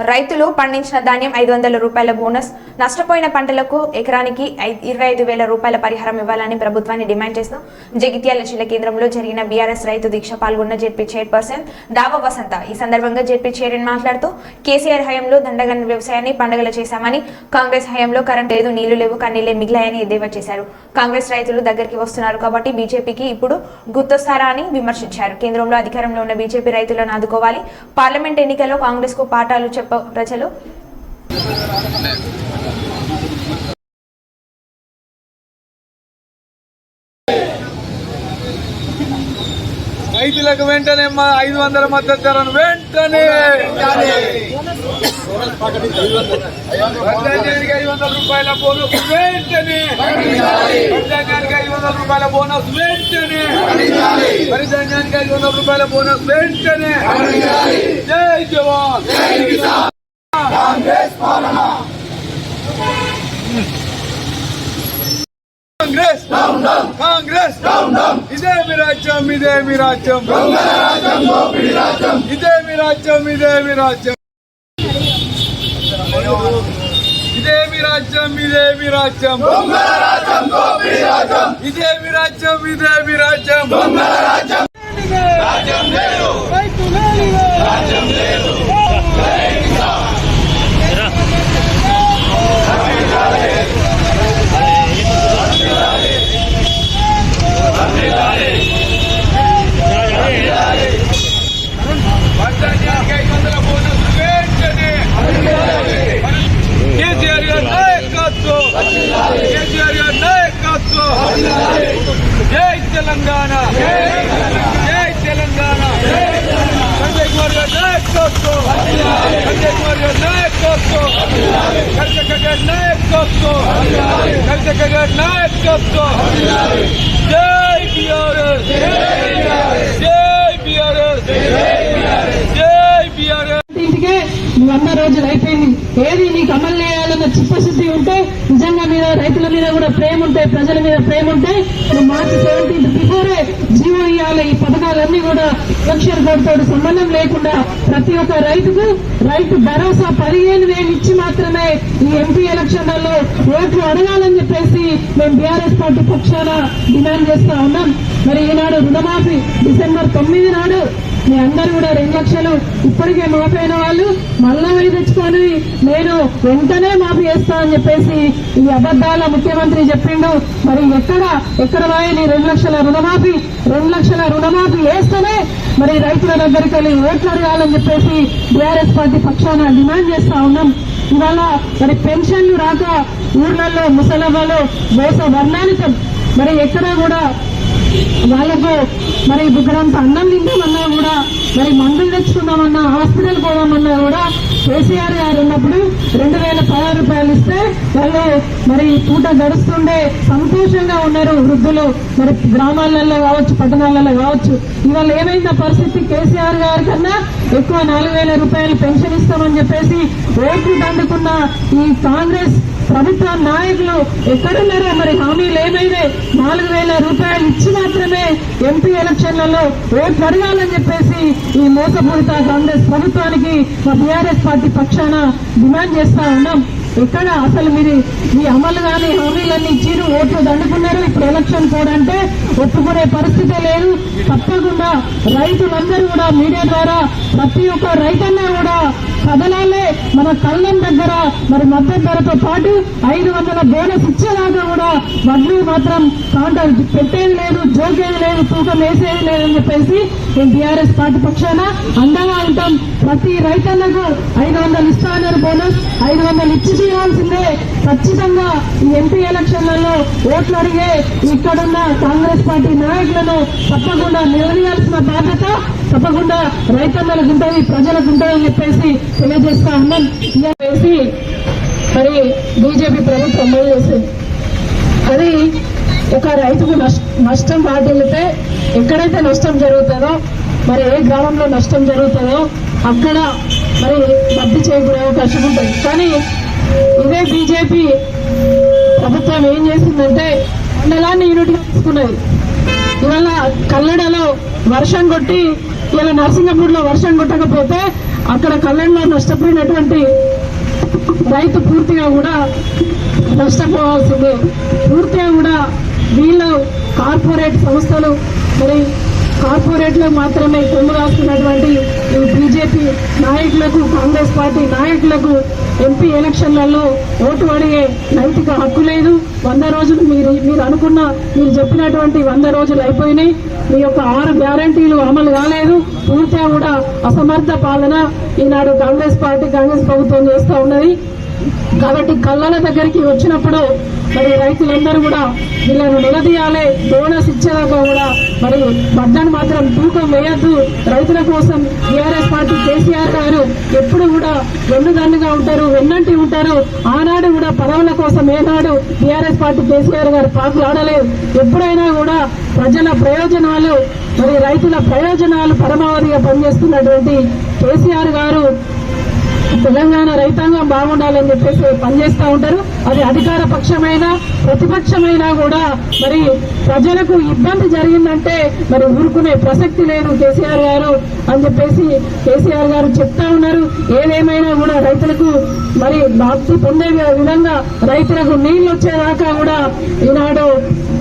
రైతులు పండించిన ధాన్యం ఐదు వందల రూపాయల బోనస్ నష్టపోయిన పంటలకు ఎకరానికి ఇరవై ఐదు వేల రూపాయల పరిహారం ఇవ్వాలని ప్రభుత్వాన్ని డిమాండ్ చేస్తూ జగిత్యాల జిల్లా కేంద్రంలో జరిగిన బీఆర్ఎస్ రైతు దీక్ష పాల్గొన్న జెడ్పీ చైర్పర్సన్ దావా వసంత ఈ సందర్భంగా జెడ్పీ చైర్మన్ మాట్లాడుతూ కేసీఆర్ హయాంలో దండగన్ వ్యవసాయాన్ని పండుగలు చేశామని కాంగ్రెస్ హయాంలో కరెంట్ లేదు నీళ్ళు లేవు కన్నీళ్ళే మిగిలాయని ఎద్దేవా చేశారు. కాంగ్రెస్ రైతులు దగ్గరికి వస్తున్నారు కాబట్టి బీజేపీకి ఇప్పుడు గుర్తొస్తారా అని విమర్శించారు. కేంద్రంలో అధికారంలో ఉన్న బీజేపీ రైతులను ఆదుకోవాలి. పార్లమెంట్ ఎన్నికల్లో కాంగ్రెస్కు పాఠాలు చెప్ప ప్రజలు? రైతులకు వెంటనే ఐదు వందల మద్దతు ధరను వెంటనే వర్షానికి ఐదు వందల రూపాయల బోనస్ వెంటనే వర్షానికి ఐదు వందల రూపాయల బోనస్ వెంటనే వర్షానికి ఐదు వందల రూపాయల బోనస్ వెంటనే జై జవాన్. కాంగ్రెస్ కాంగ్రెస్! ఇదే మీ రాజ్యం ఇదే మీ రాజ్యం ఇదే మీ రాజ్యం ఇదే మీ రాజ్యం ఇదే మీ రాజ్యం ఇదే మీ రాజ్యం ఇదే మీ రాజ్యం! ఇదే మీ రాజ్యం రైతు లేనిదే. వర్షానికి ఐదు వందల బోనస్ వెంటనే కేసీఆర్ గారి నాయకత్వం కేసీఆర్ గారి నాయకత్వం జై తెలంగాణ జై తెలంగాణ సంజయ్ కుమార్ గారి నాయకత్వం సంజయ్ కుమార్ గారి నాయకత్వం కవితక్క గారి నాయకత్వం జగన్ నాయకత్వం జై బీఆర్ఎస్ జై బీఆర్ఎస్ జై బీఆర్ఎస్ ఇంటికే వంద రోజులు అయిపోయింది ఏది నీకు అమలు చేయాలి చిత్తశుద్ధి ఉంటే నిజంగా మీద రైతుల మీద కూడా ప్రేమ ఉంటే ప్రజల మీద ప్రేమ ఉంటే మార్చి సెవెంటీన్త్ బిఫోరే జీవో ఇవ్వాలి ఈ పథకాలన్నీ కూడా ఎలక్షన్ కోడ్తో సంబంధం లేకుండా ప్రతి ఒక్క రైతుకు రైతు భరోసా పదిహేను వేలు ఇచ్చి మాత్రమే ఈ ఎంపీ ఎలక్షన్లలో ఓట్లు అడగాలని చెప్పేసి మేము బీఆర్ఎస్ పార్టీ పక్షాన డిమాండ్ చేస్తా ఉన్నాం. మరి ఈనాడు రుణమాఫీ డిసెంబర్ తొమ్మిది నాడు మీ అందరూ కూడా రెండు లక్షలు ఇప్పటికే మాపైన వాళ్ళు మళ్ళా పోయి తెచ్చుకొని నేను వెంటనే మాఫీ చేస్తా అని చెప్పేసి ఈ అబద్దాల ముఖ్యమంత్రి చెప్పిండు. మరి ఎక్కడ ఎక్కడ రాయని రెండు లక్షల రుణమాఫీ రెండు లక్షల రుణమాఫీ వేస్తేనే మరి రైతుల దగ్గరికి వెళ్ళి ఓట్లు అడగాలని చెప్పేసి బీఆర్ఎస్ పార్టీ పక్షాన డిమాండ్ చేస్తా ఉన్నాం. ఇవాళ మరి పెన్షన్లు రాక ఊర్లలో ముసలమ్మలు వేస వర్ణానికం మరి ఎక్కడ కూడా వాళ్ళకు మరి బుగ్గడంత అన్నం తిందామన్నా కూడా మరి మందులు తెచ్చుకుందామన్నా హాస్పిటల్ పోదామన్నా కూడా కేసీఆర్ గారు ఉన్నప్పుడు రెండు వేల పదహారు రూపాయలు ఇస్తే వాళ్ళు మరి పూట గడుస్తుండే సంతోషంగా ఉన్నారు వృద్ధులు. మరి గ్రామాలలో కావచ్చు పట్టణాలలో కావచ్చు. ఇవాళ ఏమైంది పరిస్థితి? కేసీఆర్ గారి కన్నా ఎక్కువ నాలుగు వేల రూపాయలు పెన్షన్ ఇస్తామని చెప్పేసి ఓట్లు దండుకున్న ఈ కాంగ్రెస్ ప్రభుత్వ నాయకులు ఎక్కడున్నారో మరి హామీలు ఏమైనా నాలుగు వేల రూపాయలు ఇచ్చి మాత్రమే ఎంపీ ఎలక్షన్లలో ఓట్లు అడగాలని చెప్పేసి ఈ మోసపూరిత కాంగ్రెస్ ప్రభుత్వానికి మా బీఆర్ఎస్ పార్టీ పక్షాన డిమాండ్ చేస్తా ఉన్నాం. ఇక్కడ అసలు మీరు ఈ అమలు కానీ హామీలన్నీ ఇచ్చిరు ఓట్లు దండుకున్నారు ఇప్పుడు ఎలక్షన్ కోడ్ అంటే ఒప్పుకునే పరిస్థితే లేదు. తప్పకుండా రైతులందరూ కూడా మీడియా ద్వారా ప్రతి ఒక్క రైతన్నా కూడా కదలాలి మన కళ్ళం దగ్గర మరి మద్దతు ధరతో పాటు ఐదు వందల బోనస్ ఇచ్చేలాగా కూడా వడ్లు మాత్రం కాంటారు పెట్టేది లేదు జోకేది లేదు తూకం వేసేది లేదని చెప్పేసి మేము బీఆర్ఎస్ పార్టీ పక్షాన అందరూ ప్రతి రైతన్నకు ఐదు వందలు ఇస్తానన్నారు బోనస్ ఐదు వందలు ఇచ్చి చేయాల్సిందే ఖచ్చితంగా ఈ ఎంపీ ఎలక్షన్లలో ఓట్లు అడిగే ఇక్కడున్న కాంగ్రెస్ పార్టీ నాయకులను తప్పకుండా నిలదీయాల్సిన బాధ్యత తప్పకుండా రైతన్నలకు ఉంటుంది ప్రజలకు ఉంటుందని చెప్పేసి తెలియజేస్తా ఉన్నాం. వేసి మరి బీజేపీ ప్రభుత్వం అమలు చేసింది. అది ఒక రైతుకు నష్టం వాటిల్లితే ఎక్కడైతే నష్టం జరుగుతుందో మరి ఏ గ్రామంలో నష్టం జరుగుతుందో అక్కడ మరి రద్దు చేయబడే అవకాశం ఉంటుంది. కానీ ఇదే బీజేపీ ప్రభుత్వం ఏం చేసిందంటే మండలాన్ని యూనిట్గా తీసుకున్నది. ఇవాళ కల్లడలో వర్షం కొట్టి ఇలా నరసింగపూర్లో వర్షం కొట్టకపోతే అక్కడ కల్లడలో నష్టపోయినటువంటి రైతు పూర్తిగా కూడా నష్టపోవాల్సిందే. పూర్తిగా కూడా వీళ్ళు కార్పొరేట్ సంస్థలు మరి కార్పొరేట్లో మాత్రమే కొమ్ము రాస్తున్నటువంటి బీజేపీ నాయకులకు కాంగ్రెస్ పార్టీ నాయకులకు ఎంపీ ఎలక్షన్లలో ఓటు అడిగే నైతిక హక్కు లేదు. వంద రోజులు మీరు మీరు అనుకున్న మీరు చెప్పినటువంటి వంద రోజులు అయిపోయినాయి. మీ యొక్క ఆరు గ్యారంటీలు అమలు కాలేదు. పూర్తిగా కూడా అసమర్థ పాలన ఈనాడు కాంగ్రెస్ పార్టీ కాంగ్రెస్ ప్రభుత్వం చేస్తూ ఉన్నది. కాబట్టి కళ్ళల దగ్గరికి వచ్చినప్పుడు మరి రైతులందరూ కూడా వీళ్ళను నిలదీయాలి బోనస్ ఇచ్చేదాకా కూడా మరి వడ్డాను మాత్రం తూకం వేయద్దు. రైతుల కోసం టీఆర్ఎస్ పార్టీ కేసీఆర్ గారు ఎప్పుడు కూడా వెన్నుదన్నుగా ఉంటారు వెన్నంటి ఉంటారు. ఆనాడు కూడా పదవుల కోసం ఏనాడు టీఆర్ఎస్ పార్టీ కేసీఆర్ గారు పాకులాడలేదు. ఎప్పుడైనా కూడా ప్రజల ప్రయోజనాలు మరి రైతుల ప్రయోజనాలు పరమావధిగా పనిచేస్తున్నటువంటి కేసీఆర్ గారు తెలంగాణ రైతాంగం బాగుండాలని చెప్పేసి పనిచేస్తూ ఉంటారు. అది అధికార పక్షమైనా ప్రతిపక్షమైనా కూడా మరి ప్రజలకు ఇబ్బంది జరిగిందంటే మరి ఊరుకునే ప్రసక్తి లేదు కేసీఆర్ గారు అని చెప్పేసి కేసీఆర్ గారు చెప్తా ఉన్నారు. ఏదేమైనా కూడా రైతులకు మరి బాప్తి పొందే విధంగా రైతులకు నీళ్ళు వచ్చేదాకా కూడా ఈనాడు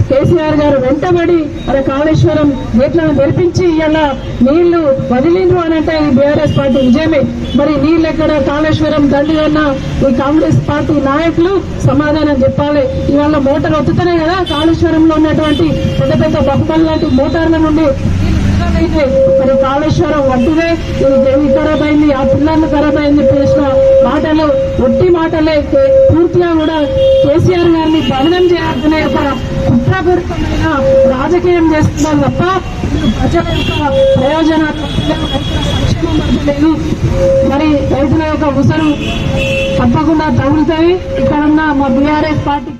కేసీఆర్ గారు వెంటబడి మన కాళేశ్వరం గేట్లను తెరిపించి ఇలా నీళ్ళు వదిలిండ్రు అనంటే ఈ బీఆర్ఎస్ పార్టీ విజయమే మరి నీళ్ళెక్కడ కాళేశ్వరం దండి అన్న ఈ కాంగ్రెస్ పార్టీ నాయకులు సమాధానం చెప్పాలి. ఇవాళ మోటార్ వత్తుతనే కదా కాళేశ్వరంలో ఉన్నటువంటి పెద్ద పెద్ద బహుమల్ లాంటి మోటార్ల నుండి అయితే మరి కాళేశ్వరం వడ్డీదే ఇది ఖరాబ్ అయింది ఆ పిల్లలు ఖరాబ్ అయింది చేసిన మాటలు ఒట్టి మాటలే కే- పూర్తిగా కూడా కేసీఆర్ గారిని భవనం చేయాలనే ఒక కుట్రపూరితమైన రాజకీయం చేస్తున్నారు తప్ప ప్రజల యొక్క ప్రయోజనాలు రైతుల సంక్షేమం లేదు. మరి రైతుల యొక్క ఉసరు తప్పకుండా తగులుతాయి ఇక్కడ ఉన్న మా బీఆర్ఎస్ పార్టీ